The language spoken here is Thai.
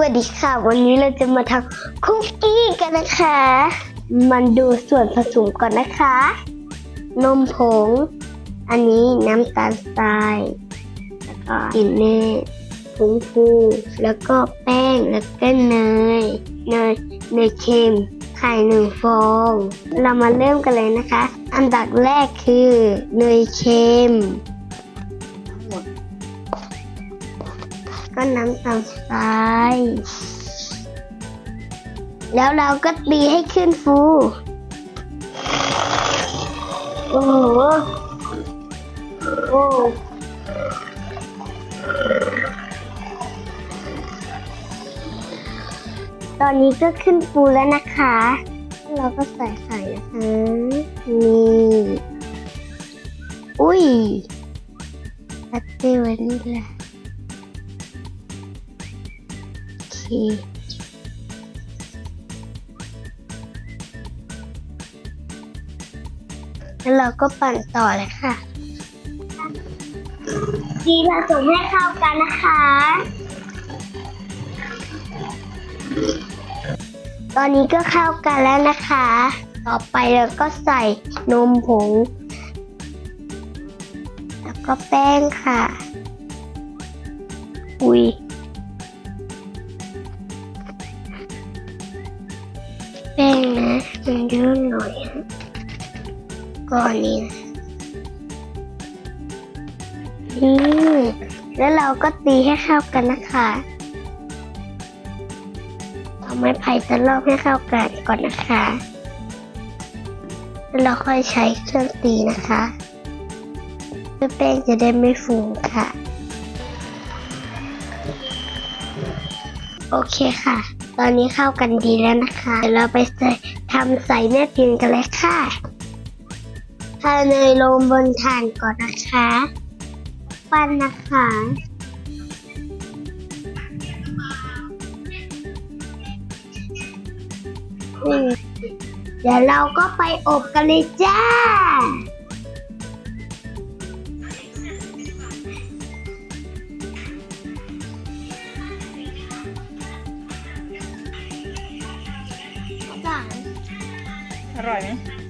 วัสดีค่ะ วันนี้เราจะมาทำคุกกี้กันนะคะ มันดูส่วนผสมก่อนนะคะ นมผง อันนี้น้ำตาลทรายแล้วก็กลิ่นเนยผงฟูแล้วก็แป้งแล้วก็เนยเนยเนยเค็มไข่หนึ่งฟอง เรามาเริ่มกันเลยนะคะ อันดับแรกคือเนยเค็ม ก็น้ำตาลทราย แล้วเราก็ตีให้ขึ้นฟู โอ้โห โอ้ตอนนี้ก็ขึ้นฟูแล้วนะคะ เราก็ใส่ไข่นะคะ นี่ อุ้ยลัตเต้วานิลา แล้วเราก็ปั่นต่อเลยค่ะ ดีผสมให้เข้ากันนะคะ ตอนนี้ก็เข้ากันแล้วนะคะ ต่อไปเราก็ใส่นมผง แล้วก็แป้งค่ะ อุ้ย แป้งนะมันเยอะหน่อยก่อนนี้นะนี่แล้วเราก็ตีให้เข้ากันนะคะเอาไม้ไผ่ตะลอกให้เข้ากันก่อนนะคะ แล้วเราค่อยใช้เครื่องตีนะคะเพื่อแป้งจะได้ไม่ฟูค่ะ โอเคค่ะ ตอนนี้เข้ากันดีแล้วนะคะ เดี๋ยวเราไปใส่ทำใส่แม่พิมพ์กันเลยค่ะทาเนยลงบนถ่านก่อนนะคะ ปั้นนะคะเดี๋ยวเราก็ไปอบกันเลยจ้า равен